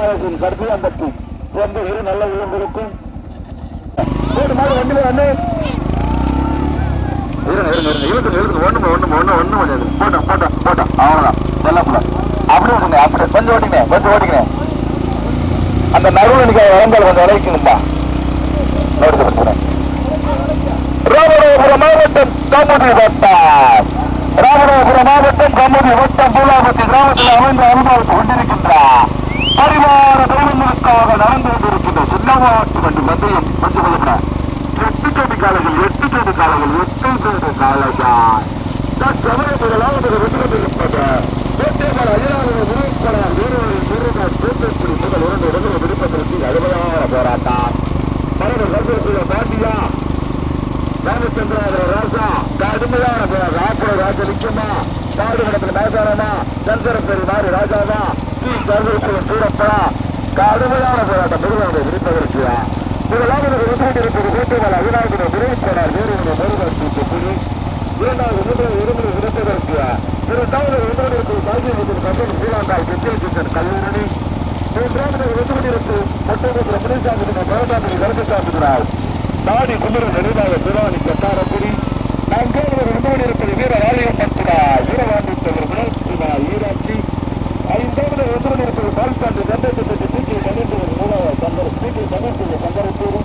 அரசின் கற்பிதம் பற்றி என்ற இரு நல்ல இளம்பெருக்கும் போடு மாடு இருங்க இருங்க இருங்க. ஒண்ணு ஒண்ணு ஒண்ணு ஒண்ணு முடியாது போட்டோம் போட்டோம் போட்டோம் அவ்வளவுதான். எல்லாம் புள்ள. அப்படியே விடுங்க அப்படியே. கொஞ்சம் ஓட்டிங்க கொஞ்சம் ஓட்டிங்க அந்த நடுவில் நிற்க இறந்தால் கொஞ்சம் இறக்கிங்கப்பா நடுவில் ராமநாதபுரம் மாவட்டம் கமுதி வட்டம். ராமநாதபுரம் மாவட்டம் கமுதி வட்டம். பூலாபத்தி கிராமத்தில் அமைந்த அனுபவத்தை கொண்டிருக்கின்றார் பரிவார தெய்வங்களுக்காக நடந்து கொண்டிருக்கின்ற சின்னவாட்டு வண்டி மத்தியம் கொஞ்சம் கொடுக்கிறேன் எட்டு கோடி காலைகள் எட்டு கோடி காலைகள் எட்டு கோடி காலைகள் சமயத்திலாவது வெற்றி போராட்டம். ராமச்சந்திராதர ராசா கடுமையான பேர் ராப்புர ராஜ கடத்தில் மேசாரமா ஸ்ரீ கருவேஸ்வரன் சூரப்படா கடுமையான போராட்டம் முருகனுடைய விருப்பதற்கு முதலாவது விருப்பத்திருப்பது வீட்டுமலை அவிநாயகனை விரைவிப்பனர் வீரனுடைய முருகன் தூத்துக்குடி இரண்டாவது முதல் இருமுறை விருப்பதற்கு இரண்டாவது விருப்பதற்கு சாகியத்தின் கம்பெனி சீலாண்டால் கிச்சல் கிச்சன் கல்லூரணி மூன்றாவது விருப்பத்திற்கு மொட்டமுத்திர முனிசாமி பரதாமணி கருப்பசாமிகிறார் நாடி குமரன் நினைவாக சிவானி கட்டாரக்குடி. நான்காவது விருந்தோடு இருப்பது வீர ஆலயம் பத்துடா வீரவாண்டித்தவர் குணசுமா ஈராட்சி. ஐந்தாவது விருந்தோடு இருப்பது பால்சாண்டு சந்தேகத்தை தூக்கி கணேசவர் மூலம் சந்தர தூக்கி கணேசவர் சந்தரத்தூர்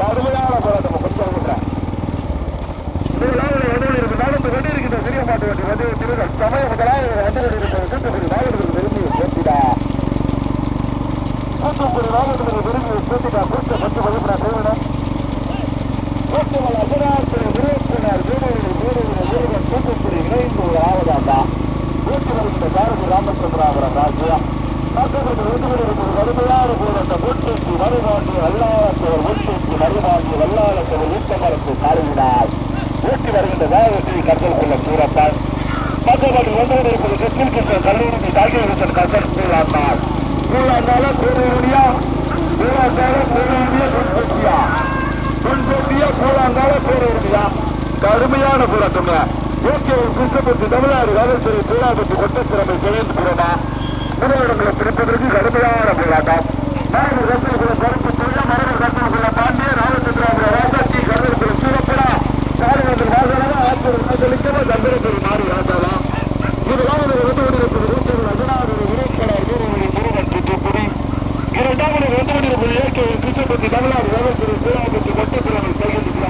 கடுமையான போராட்டம் கொஞ்சம் விடுறேன் முதலாவது வண்டியில் இருக்கு நடந்து கொண்டிருக்கின்ற சிறிய மாட்டு வண்டி வந்து திருகள் சமய முதலாவது வந்து கொண்டிருப்பது தூத்துக்குடி மாவட்டத்தில் விரும்பி சேர்த்திடா தூத்துக்குடி மாவட்டத்தில் விரும்பி சேர்த்திடா கூட்ட பத்து வகுப்பினா செய்வனம் தூத்துமலை அஜராத்திரி வீடுகளில் வீடுகளில் வீடுகள் கூட்டத்தில் இணைந்து ஒரு ஆவதாண்டா ஊட்டி வருகின்ற பாரதி ராமச்சந்திராபுரம் ராஜ்யம் பக்கத்தில் விருதுகள் இருப்பது கடுமையான போராட்டம். ஊட்டிக்கு மறுபாண்டி வல்லாளத்தவர் ஊட்டிக்கு மறுபாண்டி வல்லாளத்தவர் ஊட்டமரத்து காலிவினார் ஊட்டி வருகின்ற வேகத்தை கருத்தில் கொள்ள கூறப்பால் பக்கத்தில் ஒன்றோடு இருப்பது கிருஷ்ணன் கிருஷ்ணன் கல்லூரி தாகியவர்கள் கருத்தல் கூறாண்டால் கூறாண்டால கூறியா கூறாண்டால கூறியா குன்பத்தியா குன்பத்தியா கூறாண்டால கூறியா கடுமையான போராட்டம் ஊட்டி கிருஷ்ணபுத்தி தமிழ்நாடு காவல்துறை சூறாபத்தி கொட்டத்திறமை சுழேந்திரமா முதலிடங்களை பிடிப்பதற்கு கடுமையான போராட்டம். மரபு கத்திரிக்குள்ள பருப்பு துணியா மரபு கத்திரிக்குள்ள பாண்டிய ராமச்சந்திராபுர ராஜாச்சி கருவத்தில் சூரப்படா காரிவத்தில் வாசலா மாறி ராஜாவா. தூத்துக்குடி இரண்டாவது இயற்கை தமிழ்நாடு காவல்துறை கடுமையான போராடி ஒரு இரண்டாவது ஒன்பது இருப்பது காய்கறி மற்றும் கதன் பூலாங்கால் கிருஷ்ணன் கல்லூரி மூன்றாவது ஒன்பது இருப்பது கொட்டத்திறவு நுழைந்த கேட்க கிட்டமிட்டு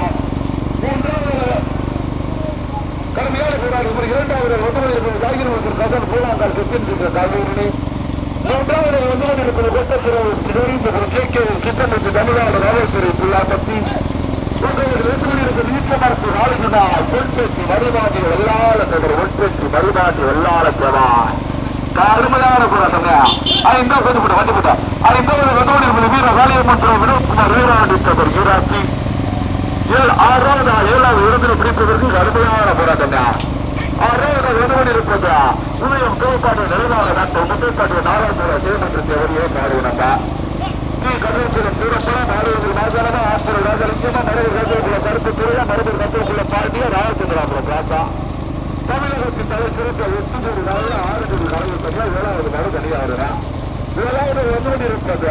தமிழ்நாடு காவல்துறை புல்லாப்பத்தி. மூன்றாவது வெற்றி இருப்பது ஈச்சமரத்து நாளுகுதா ஒன்பெற்றி மறுபாட்டி வெள்ளாள தகர் ஒன்பெற்றி மறுபாட்டி வெள்ளாள செவான் கடுமையான போராட்டங்க. அது இந்த வண்டி போட்டா அது இந்த வீர காளியம்மன் வினோத்குமார் வீராண்டி தகர் ஈராட்சி ஆறாவது ஏழாவது இடத்தில் பிடிப்பதற்கு கடுமையான போராட்டம் ஆறாவது இடத்தில் இருப்பது உதயம் கோப்பாடு நிலைவாக நாட்டு முத்தைப்பாட்டிய நாலாயிரத்தி தேர்மன்றத்தை அவரையே பாடுவனங்க ஸ்ரீ கதிரபுரம் சூரப்பட நாடுவது மாசாரமா ஆசிரியர் ராஜலிங்கமா மறைவு கதிரகுல கருப்பு துறையா மறுபடி கதிரகுல பாண்டிய ராமச்சந்திராபுரம் ராசா தமிழகத்தின் தலை சிறந்த எட்டு கோடி ஆறு கோடி நாளில் தனியா ஏழாவது நாடு தனியாக ஏழாவது இருப்பது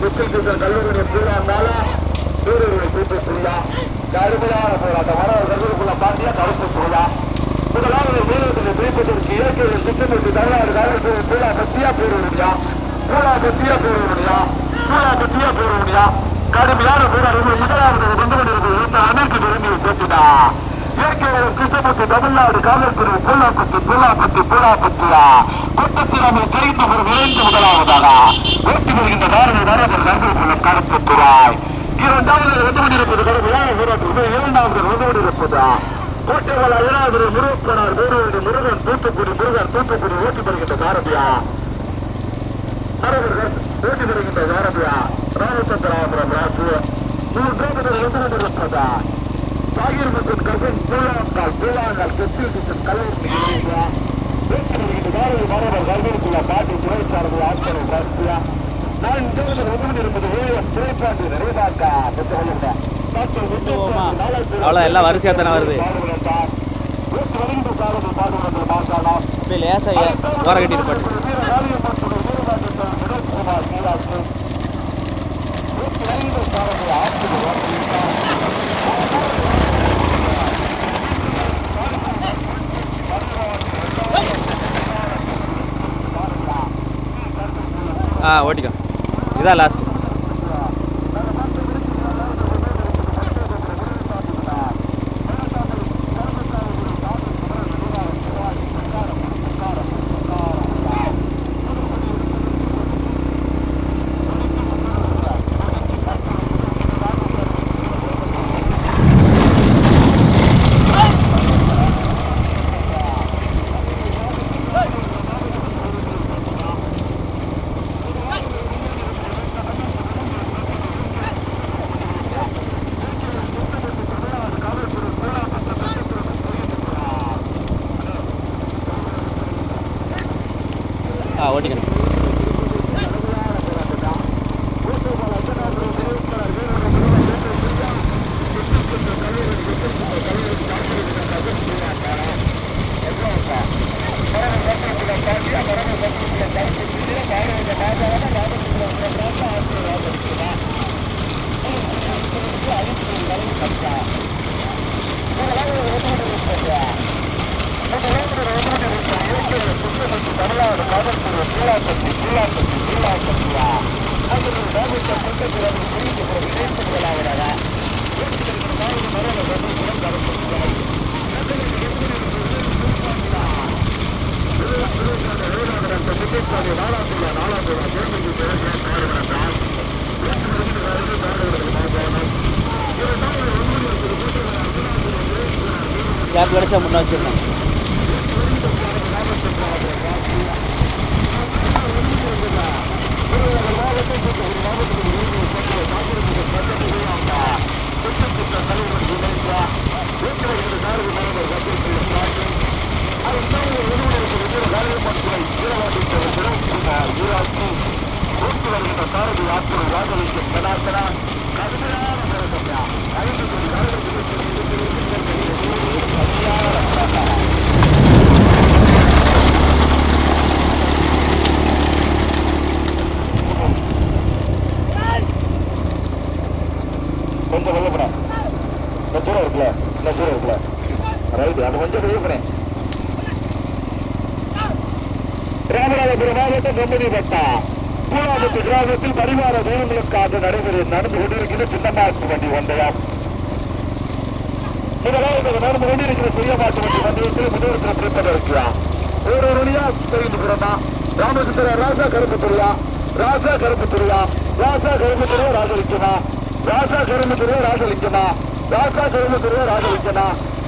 முக்கில் கிருஷ்ணன் கல்லூரிய சூறாந்தால சூரியனை கூட்டு சூழா கருமையான வர கருவிற்குள்ள பாட்டியா தடுப்பு சூழா முதலாவது மீனவர்களை பிரிப்பதற்கு இயற்கையில் திட்டமிட்டு தமிழ்நாடு கலர்களின் சூழா சத்தியா போயிருவியா சூழா சத்தியா போயிருவியா சூழா சத்தியா போயிருவியா கடுமையான போராட்டம் முதலாவது வந்து கொண்டிருக்கிறது அனைத்து விரும்பி பேசினா இயற்கை வளம் தமிழ்நாடு காவல்துறை பொல்லாப்பத்து பொல்லாப்பத்து பொல்லாப்பத்தியா கொட்டத்தில் ஜெயித்து ஒரு விரைந்து முதலாவதாக. வெற்றி வருகின்ற நாரண நரபர் நண்பர்களை கடத்துகிறாய் இரண்டாவது வந்து கொண்டிருப்பது இரண்டாவது வந்து கோட்டைகள் முருகப்பனார் முருகன் தூத்துக்குடி முருகன் தூத்துக்குடி ஓட்டி வருகின்ற காரதியா மரபர்கள் ஓட்டி வருகின்ற காரதியா ராமச்சந்திராபுரம் ராசு மூன்றாவது வந்து கொண்டிருப்பதா சாகிர் மற்றும் கசன் பூலாங்கால் பூலாங்கால் கெத்தில் வருகின்ற காரதி மரபர் கல்விக்குள்ள பாட்டி துறைசாரதி ஆட்களை ராசியா நான் இந்த வந்து கொண்டிருப்பது ஓய்வம் துறைப்பாட்டு நிறைவாக்கா பெற்று கொள்ளுகிறேன்? அவ்வளோ எல்லாம் வரிசையா தானே வருது? அப்படியே லேசா ஏ- ஓர ஆ ஓட்டிக்கோ. இதான் லாஸ்ட்டு பூலாபத்து கிராமத்தில் பரிவார தெய்வங்களுக்காக நடைபெற நடந்து கொண்டிருக்கிற சின்னமாட்டு வண்டி வந்தயம் முதலாவது நடந்து கொண்டிருக்கிற பெரிய மாட்டு வண்டி வந்தயத்தில் முதலிடத்தில் பிடிப்பதற்கிறார் ஒரு வழியா தெரிந்து பிறந்தா ராமச்சந்திர ராசா கருப்பு துறையா? ராசா கருப்பு துறையா? ராசா கருப்பு துறையா ராஜலிங்கமா ராசா கருப்பு துறையா ராஜலிங்கமா ராசா கருப்பு துறையா ராஜலிங்கமா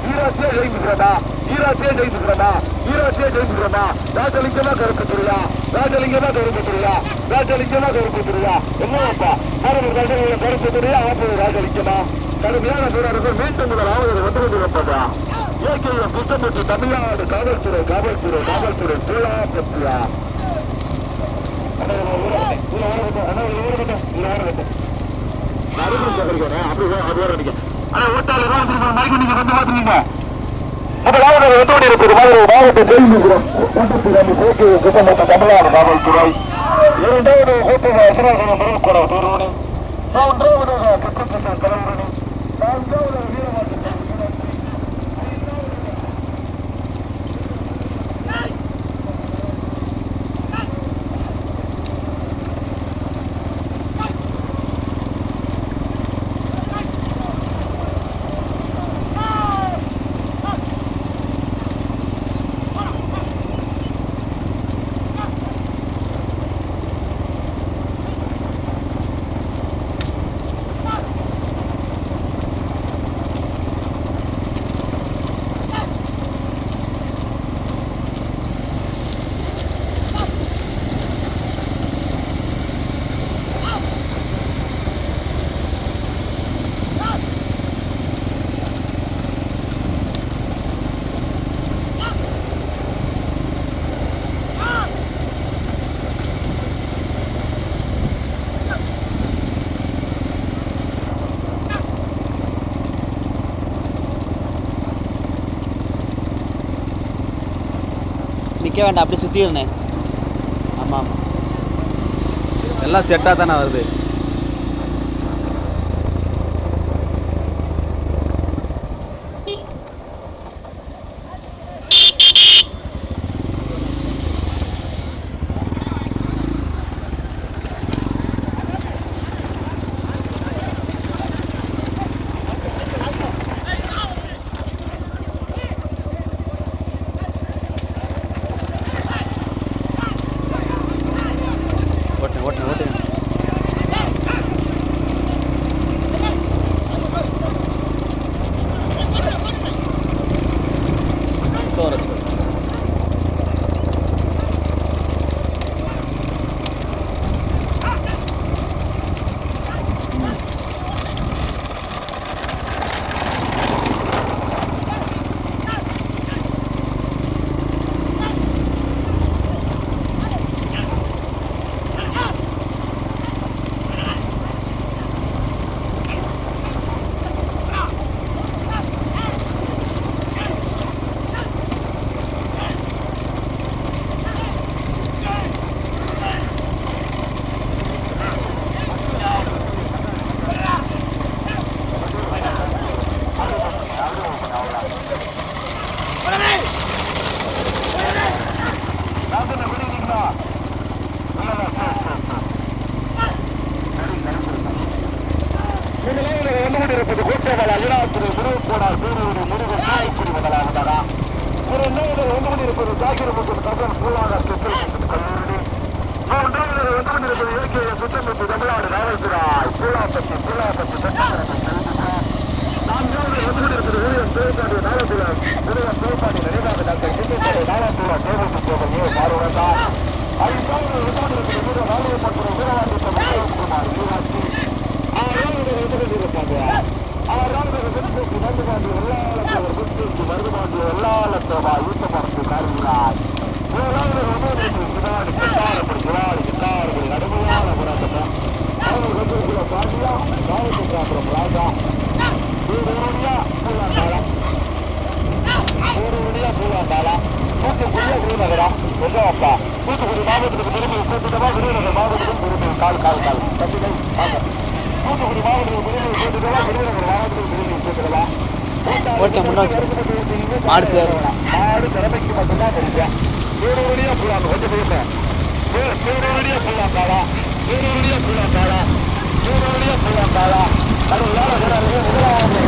ஈராசியா ஜெயிச்சுக்கிறதா ஈராசியா ஜெயிச்சுக்கிறோமா ஈராசியா ஜெயிச்சுக்கிறோமா ராஜலிங்கமா கருப்பு துறையா ராஜலிங்கமா கருப்பு துறையா ராஜலிங்கமா கருப்பு துறையா என்னப்பா மரபு கருப்பு கருப்பு துறையா ஆப்பது ராஜலிங்கமா? கடுமையான வீரர்கள் மீண்டும் முதல் முதலாவது வந்து கொண்டிருப்பதா? இயற்கையை புத்தம்பட்டி தமிழ்நாடு காவல்துறை காவல்துறை காவல்துறை சூழா பத்தியா முதலாவது வந்து இருப்பது மாவட்ட செய்திக்கிறோம் கூட்டத்தில் போக்கு குற்றமற்ற தமிழ்நாடு காவல்துறை. இரண்டாவது கூட்டணி அசராசன முருகக்கூட தூர்வணி மூன்றாவது குற்றச்சட்ட தலைவரணி. நான்காவது வீரமாட்டு நிற்க வேண்டாம் அப்படியே சுற்றிடுண்ணே ஆமாம் ஆமாம். எல்லாம் செட்டாக தானே வருது ஓட்டுங்க ஓட்டுங்க ஓட்டுங்க சோறு சோறு ராசனை விடுவீங்களா வந்து கொண்டிருப்பது கோட்டவால் அஜினாத்திரி முருகப்போனார் முருகன் நாய்க்குடி முதலாவதாக ஒரு இன்னொரு வந்து கொண்டிருப்பது ஜாகிர் முகன் கசன் பூலாக கல்லூரி மூன்றாவது வந்து கொண்டிருப்பது இயற்கை சுத்தமிட்டு தமிழ்நாடு காவல்துறை. பூலாப்பட்டி பூலாப்பட்டி நான்காவது வந்து கொண்டிருப்பது வீரன் பேருக்காடு நாளத்துறை முருகன் பேருப்பாடி நினைவாக டாக்டர் சின்னத்துறை நாளத்துறை தேவத்து கோவில் ஏ மாறுவதா ஐந்தாவது வந்து கொண்டிருப்பது வீரன் நாளைய மற்றும் வீரவாண்டி குமார் ஆறாவது வந்து தூத்துக்குடி மாவட்டத்துக்கு திரும்பி கூட்டுட்டமா விருதுநகர் மாவட்டத்துக்கு திரும்பி கால் கால் கால் தம்பிகள் ஓட்ட முன்னாடி. மாடு பேர் மாடு திறமைக்கு மட்டும்தான் தெரியும் ஊருவடியா பூலாங்க கொஞ்சம் பேசுறேன் ஊருவடியா பூலாண்டாளா ஊருவடியா பூலாண்டாளா ஊருவடியா பூலாண்டாளா கடவுளால வீரர்கள் முதலாவது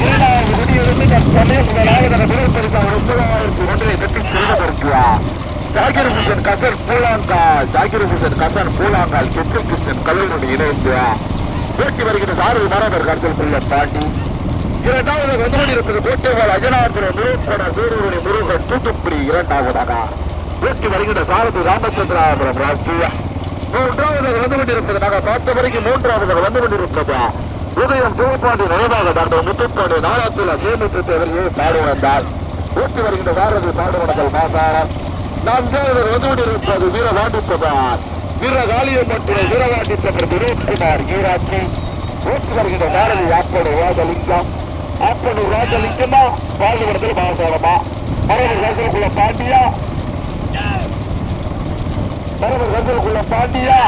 இரண்டாவது குடியிருந்து தற்சமயம் முதலாவது ஒன்பதாயிரத்தி ஒன்றை கட்டி செல்வதற்குவா ஜாகிர் ஹுசன் கசன் பூலாங்கால் ஜாகிர் ஹுசன் கசன் பூலாங்கால் செந்தில் கிருஷ்ணன் கல்லூரி இணைந்து பேட்டி வருகிற சாரதி மாணவர் கருத்தில் கொள்ள தாண்டி இரண்டாவது வந்து இருக்கிற கோட்டைகள் அஜனாபுரம் முருகப்பட சூரியவழி முருகன் தூத்துக்குடி இரண்டாவதாக. பேட்டி வருகிற சாரதி ராமச்சந்திராபுரம் ராஜ்ய. மூன்றாவது வந்து கொண்டிருப்பதாக பார்த்த வரைக்கும் மூன்றாவது வந்து கொண்டிருப்பது உதயம் சிவபாண்டி நிறைவாக டாக்டர் முத்துப்பாண்டி நாராத்துல சேமித்து தேவையே பாடுவந்தால் ஊட்டி வருகின்ற சாரதி பாடுவனங்கள் மாசாரம். நான்காவது வந்து கொண்டிருப்பது வீரவாண்டிப்பதார் வீரகாளியம்பட்டுரை வீரவாண்டிப்பவர் வினோத்குமார் ஈராட்சி ஓட்டு வருகின்ற பாரதி ஆப்பனு ராஜலிங்கம். ஆப்பனூர் ராஜலிங்கமா? பாடுவனத்தில் மாசாரமா மரபு ராஜலுக்குள்ள பாண்டியா? மரபு ராஜலுக்குள்ள பாண்டியா?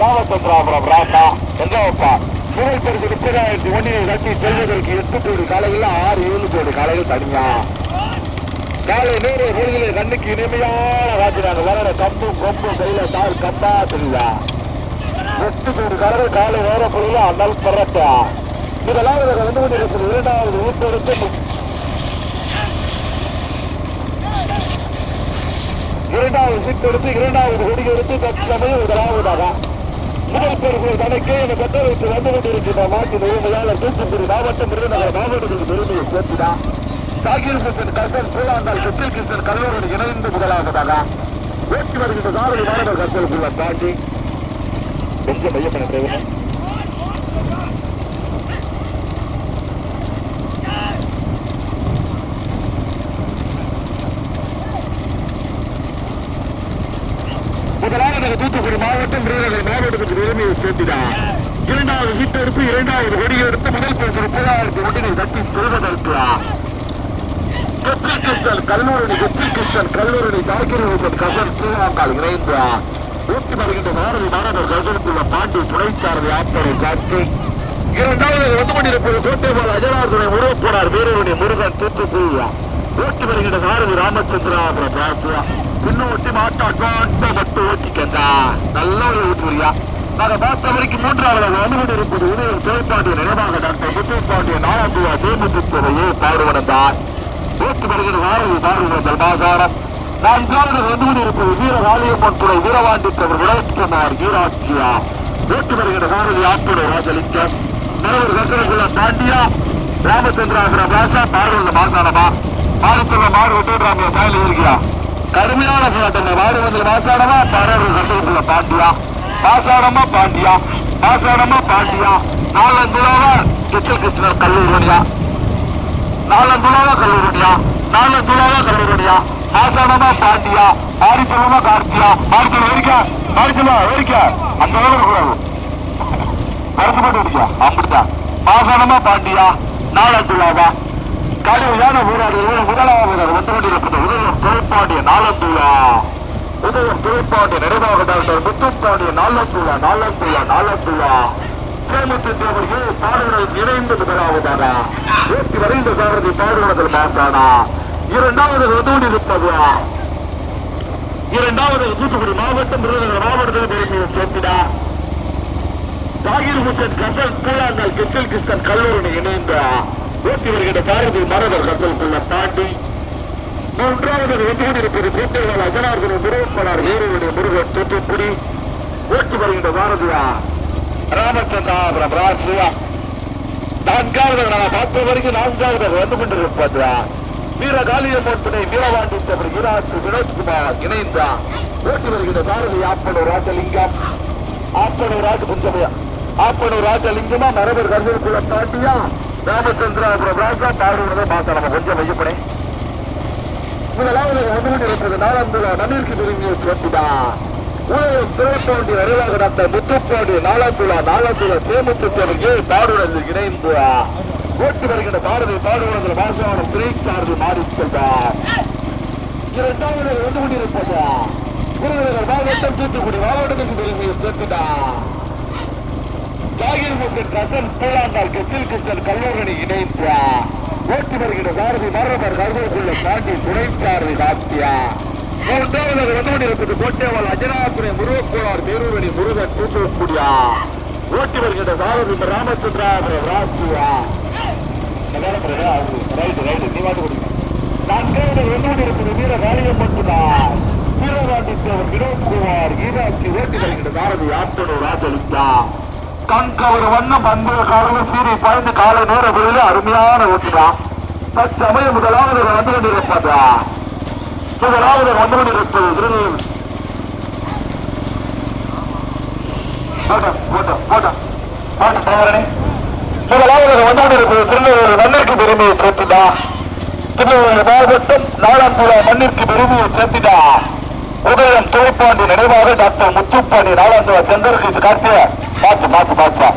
ராமச்சந்திராபுரம் ராசா எங்கப்பா முதல் பரிசு முப்பதாயிரத்தி ஒன்றினை கட்டி செல்வதற்கு எட்டு கோடி காலையில் ஆறு ஏழு கோடி காலையில் தனியா? காலை நூறு பொழுதிலே கண்ணுக்கு இனிமையான காட்டுறாங்க வளர கம்பும் கொம்பு கையில தாள் கம்பா தெரியா? எட்டு கோடி காலையில் காலை நேர பொழுதுல அண்ணல் பரட்டா இதெல்லாம் இதில் வந்து கொண்டிருக்கிறது. இரண்டாவது ஊட்டெடுத்து இரண்டாவது சீட் எடுத்து இரண்டாவது கொடி எடுத்து தற்சமயம் முதலாவதாக. முதல் பெருமை தனக்கே இந்த பெற்றோருக்கு வந்து கொண்டிருக்கின்ற மாற்று உரிமையாளர் தூத்துக்குடி மாவட்டம் விருதுநகர் மாவட்டத்திற்கு பெருமையை சேர்த்துதான். சாகிர் கிருஷ்ணன் கசன் சூழாந்தால் செத்தில் கிருஷ்ணன் கல்லூரி இணைந்து முதலாவதாக ஓட்டி வருகின்ற சாரதி மாணவர் கசலுக்குள்ள தாண்டி கொஞ்சம் மையப்பட டிரைவர் முதலாவது தூத்துக்குடி மாவட்டம் விருதுநகர் மாவட்டத்துக்கு பெருமையை இரண்டாவது வீட்டெடுப்பு இரண்டாவது கொடியெடுத்து முதல் பேசுகிற முப்பதாயிரத்தி ஒன்றினை தட்டி சொல்வதற்கு வெற்றி கிருஷ்ணன் கல்லூரணி வெற்றி கிருஷ்ணன் கல்லூரணி தாக்கிரி கசன் ஸ்ரீலங்கால் இணைந்து ஊட்டி வருகின்ற பாரதி மாணவர் கசனுக்குள்ள பாண்டி துணைச்சாரதி ஆத்தரை காட்சி இரண்டாவது வந்து கொண்டிருப்பது கோட்டைபால் உறவு போனார் வீரருடைய முருகன் தூத்துக்குடியா ஓட்டி வருகின்ற சாரதி ராமச்சந்திராபுரம் பிராசுவா பின்னோட்டி மாட்டா காட்ட மட்டு ஓட்டிக்கண்டா நல்ல ஒரு ஊட்டுவரியா. நாங்கள் பார்த்த வரைக்கும் மூன்றாவது வந்து கொண்டிருப்பது உதயம் தொழிற்பாண்டிய நினைவாக டாக்டர் முத்துப்பாண்டிய நாலாந்துவா தேமுதித்துறையே பாடுவனந்தான் ஓட்டு வருகிற வாரதி பாடுவன நான் நான்காவது வந்து கொண்டிருப்பது வீர வாலியம்மன் துறை வீரவாண்டித்தவர் விளையாட்டுமார் வீராட்சியா. ஓட்டு வருகிற சாரதி ஆட்டுடைய ராஜலிங்கம் மரவர் கசனக்குள்ள பாண்டியா ராமச்சந்திராபுரம் ராசா பாடுவந்த மாசானமா மாறுத்துள்ள மாடு விட்டுறாங்க சாயல் இருக்கிறா கடுமையான போராட்டம் மாடு வந்து மாசானமா? பரவர் கசனக்குள்ள பாண்டியா. மாசானமா பாண்டியா. மாசானமா பாண்டியா. நாலஞ்சு ரூபா கிருஷ்ணகிருஷ்ணர் கல்லூரியா கிருஷ்ண கிருஷ்ணர் கல்லூரணியா நாலந்துலாவ கல்லூரணியா நாலந்துலாவ கல்லூரணியா மாசானமா பாண்டியா மாரிச்சலமா கார்த்தியா வேடிக்கா ஆடி மாரிச்சலம் வேடிக்கா. அந்த வேலை கூடாது வருத்தப்பட்டு இருக்கியா அப்படித்தான். ஆசானமா பாட்டியா? பாண்டியா நாலந்துலாவா கடுமையான போராடுகள் முதலாவது வீரர் வந்து உதயம் உதயம் துறைப்பாண்டிய நாலந்துலா உதயம் துறைப்பாண்டிய நிறைவாக டாக்டர் முத்துப்பாண்டிய நாலந்துலா நாலந்துலா நாலந்துலா இணைந்து முதலாவதானா வரைந்த சாரதி பாடுவதில் மாசானா இரண்டாவது இரண்டாவது தூத்துக்குடி மாவட்டம் விருதுநகர் மாவட்டத்தில் பெருமையை சேர்த்திடா. தாகிர் முசன் கசல் கூழாங்கல் கிருஷ்ணன் கல்லூரி இணைந்த. ஓட்டி வருகின்ற பாரதி மரவர் கசல் தாண்டி. மூன்றாவது வந்து கொண்டிருப்பது கோட்டைகள் அஜனார்தன முருகப்பனார் வேறுடைய முருகன் தூத்துக்குடி. ஓட்டி வருகின்ற பாரதியா ராமச்சந்திராபுரம் ராசியா நான்காவது நான் பார்த்த வரைக்கும் நான்காவது வந்து கொண்டிருப்பது வீர காளியம்மன் துணை வீரவாண்டித்தவர் ஈராட்சி வினோத்குமார் ஓட்டி ஆப்பனூர் ராஜலிங்கம் ஆப்பனூர் ராஜ ஆப்பனூர் ராஜலிங்கமா மரபர் கருதலுக்குள்ள தாண்டியா ராமச்சந்திராபுரம் ராஜா பாடுவதை பார்க்க நம்ம கொஞ்சம் வைக்கப்படே முதலாவது வந்து கொண்டிருப்பது நாலாந்துல நன்னீர்க்கு விரும்பிய சிறப்புதா சிறப்பாண்டி நிறைவாக டாக்டர் முத்துப்பாண்டி நாலாந்துலா நாலாந்துலா தேமுத்துவருக்கு பாடுவதில் இணைந்து ஓட்டு வருகின்ற பாரதி பாடுவதில் வாசவனம் திரைச்சார்பு மாறி செல்வார் இரண்டாவது வந்து கொண்டிருப்பது விருதுநகர் மாவட்டம் தூத்துக்குடி மாவட்டத்துக்கு பெருமையை சேர்த்துட்டா ஜாகிர் முகன் கசன் பூலாந்தால் கெத்தில் கிருஷ்ணன் கல்லூரணி இணைந்த ஓட்டு வருகின்ற பாரதி மரபர் கருதுக்குள்ள தாண்டி துணைச்சாரதி காத்தியா மூன்றாவது வந்து கொண்டிருப்பது கோட்டைவால் அஜனாபுரை முருகக்கோளார் பேரூரணி முருகன் தூத்துக்குடியா ஓட்டி வருகின்ற சாரதி ராமச்சந்திராபுரம் ராசியா? Right right. நீ வாட்டு கொடுங்க. நான்காவது வந்து கொண்டிருப்பது வீர காளியம்மன் தான் வீரராஜேஸ்வரர் வினோத்குமார் கீதாட்சி ஓட்டி வருகின்ற சாரதி ஆத்தனூர் ராஜலிங்கா. கண்கவர் வண்ணம் அன்பு காரணம் சீரை பாய்ந்து காலை நேர விரைவில் அருமையான ஓட்டுதான் தற்சமயம் முதலாவது வந்து கொண்டிருப்பதா முதலாவது வந்து கொண்டிருப்பது முதலாவது திருநெல்வேலி மண்ணிற்கு பெருமையை சேர்த்துடா. திருநெல்வேலி மாவட்டம் நாலாம்புழா மண்ணிற்கு பெருமையை சேர்த்துதா உதயம் துறைப்பாண்டி நினைவாக டாக்டர் முத்துப்பாண்டி நாலாந்துவா சந்திரகிரி கார்த்திய பார்த்து பார்த்து பார்த்தா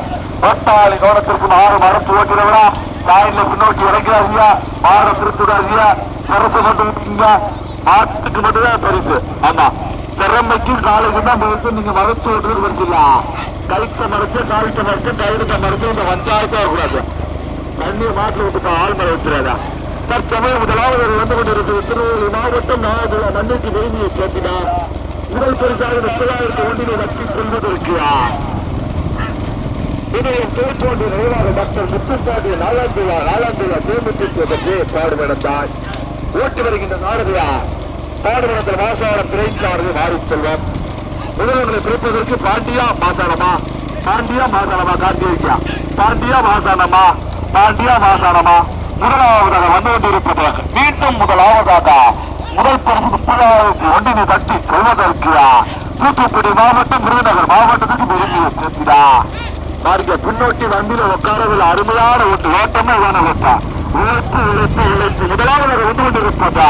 ஒட்டாளி கவனத்திற்கு ஆறு மரத்து ஓட்டுறவரா காயில பின்னோக்கி இறங்கிறாங்க மாற திருத்துடாங்க சிறப்பு ஆட்டுக்கு மட்டும்தான் பரிசு. ஆமா. திறமைக்கும் காலைக்கு தான் பரிசு. நீங்க மறைச்சு ஓட்டுறது பரிசுலாம் கழுத்தை மறைச்சு காலிட்ட மறைச்சு கழுத்தை மறைச்சு இந்த பஞ்சாயத்தே கூடாது தண்ணியை மாற்றி விட்டு ஆள் மலை வச்சிடாதா. தற்சமயம் முதலாவது வந்து கொண்டிருக்கிறது திருநெல்வேலி மாவட்டம் நாகதுல மண்ணுக்கு விரும்பியை சேர்த்தினார் முதல் பரிசாக முப்பதாயிரத்து ஒன்றினை வச்சு கொள்வதற்கிறா இதயம் திருப்போண்டி நிறைவாக டாக்டர் முத்துப்பாண்டி நாலாந்துலா நாலாந்துலா தேமுதிக பற்றி பாடுபடத்தான். ஓட்டி வருகின்ற நாரதியா? பாடுபடத்தில் வாசாளம் திரைச்சாரதி மாறி செல்வம் முதல்வர்களை பிரிப்பதற்கு பாண்டியா மாசானமா? பாண்டியா மாசானமா? கார்த்திகா பாண்டியா மாசானமா? பாண்டியா மாசானமா? முதலாவதாக வந்து கொண்டிருப்பது மீண்டும் முதலாவதாக முதல் பரிசு முப்பதாயிரத்தி ஒன்றினை தட்டி செல்வதற்கு தூத்துக்குடி மாவட்டம் விருதுநகர் மாவட்டத்துக்கு விரும்பிய சேர்த்திடா பாருங்க பின்னோட்டி வண்டியில உட்காரவில் அருமையான ஓட்டு ஓட்டமே வேண முதலாவது வந்து கொண்டிருப்பதா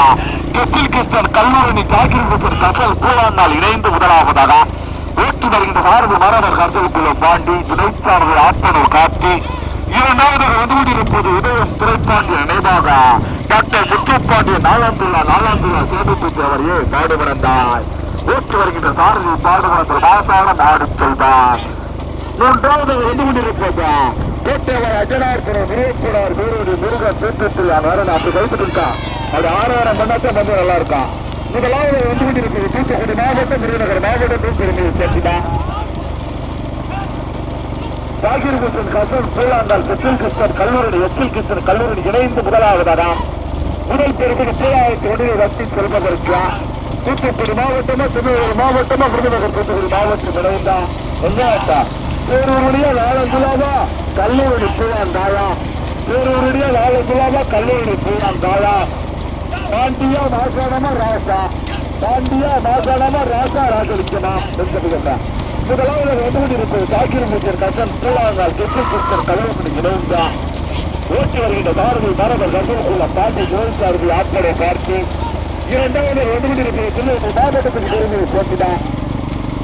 கெட்டில் கிருஷ்ணன் கல்லூரணி ஜாகிர் கசல் பூவாண்டால் இணைந்து முதலாவதாக ஓட்டி வருகின்ற பாரதி மரபர் கருத்துக்குள்ள பாண்டி துணைச்சாரதி ஆத்தனூர் காட்டி இரண்டாவது வந்து கொண்டிருப்பது உதயம் திரைப்பாண்டி நினைவாக டாக்டர் முத்துப்பாண்டிய நாலாந்துள்ளா நாலாந்துள்ளா சேமிப்பு அவரையே பாடுபடந்தாய் ஊற்றி வருகின்ற சாரதி பாடுபடத்தில் மாசான நாடு செல்வார் மூன்றாவது வந்து கொண்டிருப்பதா கோட்டைவர் அஜனார்புரம் விவேக்குனார் வேறொரு முருகன் தூக்கத்தில் அவன் அப்படி கைப்பட்டு இருக்கான் அது ஆறாயிரம் மண்ணாத்தான் வந்து நல்லா இருக்கான் முதலாவது வந்து கொண்டிருக்கிறது தூத்துக்குடி மாவட்டம் விருதுநகர் மாவட்டம் தூத்துக்குடி சேர்த்துதான் ஜாகிர் கிருஷ்ணன் கசூர் பூலாந்தால் பெற்றில் கிருஷ்ணன் கல்லூரி எச்சில் கிருஷ்ணன் கல்லூரி இணைந்து முதலாவதாம் முதல் பெருக்கு பூலாயிரத்தி ஒன்றில் ரத்தி செல்வதற்கு? தூத்துக்குடி மாவட்டமா திருநெல்வேலி மாவட்டமா விருதுநகர் தூத்துக்குடி மாவட்டம் இணைந்தா என்ன பேரூருடைய நாலஞ்சுலாவா கல்லூரி பூவான் பூலாந்தாயா பேரூருடைய நாலஞ்சுலாவா கல்லூரி பூவான் தாயா பாண்டியா மாசாடமா ராசா? பாண்டியா மாசாடமா ராசா ராஜலிக்கமா வெங்கடேசன் முதலாவது வந்து கொண்டிருப்பது தாக்கிர மூச்சர் கசன் பூலாங்கால் கெட்டு கிருஷ்ணர் கலவப்படி இணைந்தா. ஓட்டி வருகின்ற பாரதி மரபர் கசனுக்குள்ள பாட்டி ஜோதிசார்கள் ஆட்களை பார்த்து இரண்டாவது வந்து கொண்டிருப்பது திருநெல்வேலி மாவட்டத்துக்கு பெருமையை சேர்த்துதான்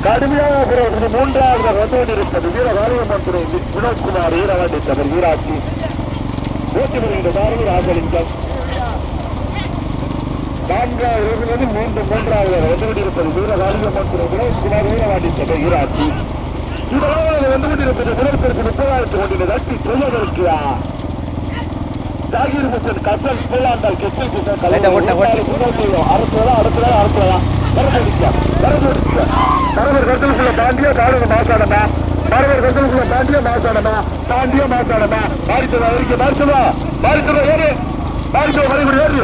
கடுமையாக பிறகு மூன்றாவது வந்து கொண்டிருப்பது வீர வாரியம்மன் துறை வினோத்குமார் வீரவாண்டி தவர் வீராட்சி. ஓட்டி வருகின்ற பாரதி ராஜலிங்கம். நான்காவது மூன்று மூன்றாவது வந்து கொண்டிருப்பது வீரவாணியம் மற்றும் வினோத்குமார் வீரவாண்டி சபை ஈராட்சி முதலாவது வந்து கொண்டிருப்பது முதல்பெருக்கு முப்பதாயிரத்து கொண்டிருந்த தட்டி சொல்வதற்கு ஜாகிர் முசன் கசல் பூலாண்டால் கெச்சல் கிருஷ்ணன் லைட்டா ஓட்டு, ஓட்டு. அரசுதான் அரசுதான் கருத்துக்குள்ள தாண்டியா காடுங்க மாசாடமா மரவர் கருத்துக்குள்ள தாண்டியா மாசாடமா தாண்டியா மாசாடமா மாறிச்சதா வரைக்கும் மாறிச்சதா மாறிச்சதா ஏறு மாறிச்சதா மறுபடி ஏறு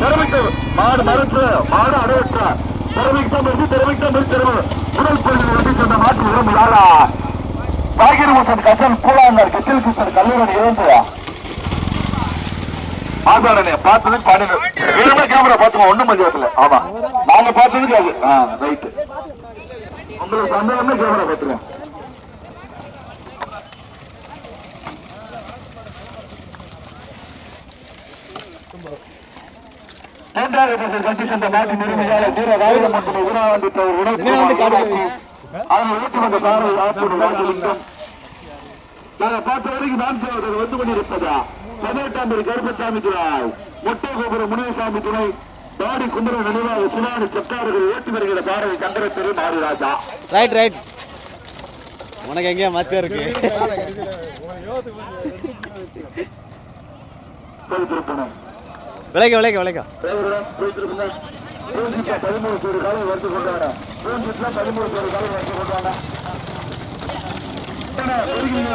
திறமைக்கு மாடு மறுத்து மாடு அடைவற்ற திறமைக்கு தான் இருக்கு திறமைக்கு தான் இருக்கு திறமை முதல் பகுதியில் வந்து சொன்ன மாற்று விரும்புகிறாளா ஜாகிர் முசன் கசல் பூலாண்டால் கிருஷ்ணன் கல்லூரி இழந்துவா மாசாடனே பார்த்தது வேணுமே கேமரா பார்த்துக்கோ ஒண்ணும் மதியத்துல ஆமா. நாங்க பார்த்ததுக்கு அது. ஆ ரைட்டு உங்களுக்கு சந்தேகமே கேமரா நாங்கள் பார்த்த வரைக்கும் நான்காவது வந்து கொண்டிருப்பதா? பதினெட்டாம் கருப்பசாமி துறாய் மொட்டை கோபுரம் முனியசாமி துணை தாடி குமர நினைவாக சுனாடி செட்டார்கள் ஏற்றி வருகிற பாரதி கந்தரத்திரு மாரிராஜா. ரைட் ரைட் உனக்கு எங்கேயா மச்சம் இருக்கு? விளைக்க விளைக்க விளைக்க. பதிமூணு பேர் காலம் வருத்து கொண்டாட. பதிமூணு பேர் காலம் வருத்து கொண்டாட. வருகிறீங்க